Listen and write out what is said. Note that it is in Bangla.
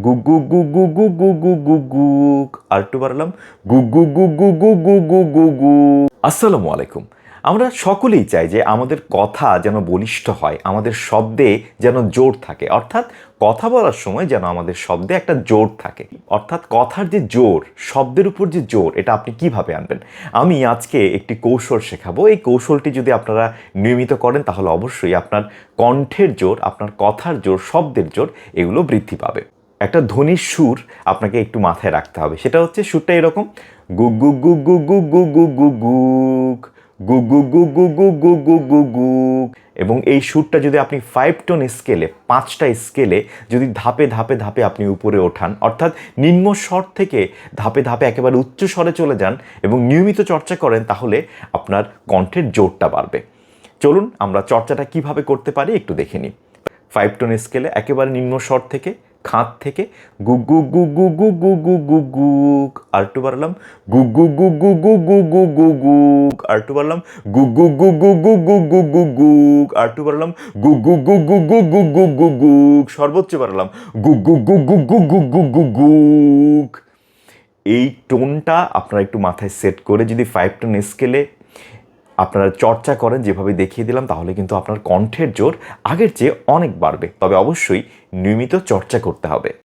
গু গু গু গু গু গু গু গু গু আর একটু বাড়ালাম গু গু গু গু গু গু গু গু গু আসসালামু আলাইকুম আমরা সকলেই চাই যে আমাদের কথা যেন বলিষ্ঠ হয় আমাদের শব্দে যেন জোর থাকে অর্থাৎ কথা বলার সময় যেন আমাদের শব্দে একটা জোর থাকে অর্থাৎ কথার যে জোর শব্দের উপর যে জোর এটা আপনি কীভাবে আনবেন আমি আজকে একটি কৌশল শেখাবো এই কৌশলটি যদি আপনারা নিয়মিত করেন তাহলে অবশ্যই আপনার কণ্ঠের জোর আপনার কথার জোর শব্দের জোর এগুলো বৃদ্ধি পাবে একটা ধ্বনির সুর আপনাকে একটু মাথায় রাখতে হবে সেটা হচ্ছে সুরটা এরকম গু গু গু গু গু গু গু গু গুক গু গু গু গু গু গু গু গু গুক এবং এই সুরটা যদি আপনি ফাইভ টোন স্কেলে পাঁচটা স্কেলে যদি ধাপে ধাপে ধাপে আপনি উপরে ওঠান অর্থাৎ নিম্ন স্বর থেকে ধাপে ধাপে একেবারে উচ্চ স্বরে চলে যান এবং নিয়মিত চর্চা করেন তাহলে আপনার কণ্ঠের জোরটা বাড়বে চলুন আমরা চর্চাটা কীভাবে করতে পারি একটু দেখে নিই ফাইভ টোন স্কেলে একেবারে নিম্ন স্বর থেকে খাঁত থেকে গুগু গুগু গুগু গু গু আরটু গু গুগু গুগু গু গু গু আরটু গু গুগু গুগু গু গু গু আরটু গু গুগু গু গু গু গু সর্বোচ্চ গু গু গু গু গু গু এই টোনটা আপনারা একটু মাথায় সেট করে যদি ফাইভ টোন স্কেলে আপনারা চর্চা করেন, যেভাবে দেখিয়ে দিলাম, তাহলে কিন্তু আপনার কণ্ঠের জোর আগের চেয়ে অনেক বাড়বে। তবে অবশ্যই নিয়মিত চর্চা করতে হবে।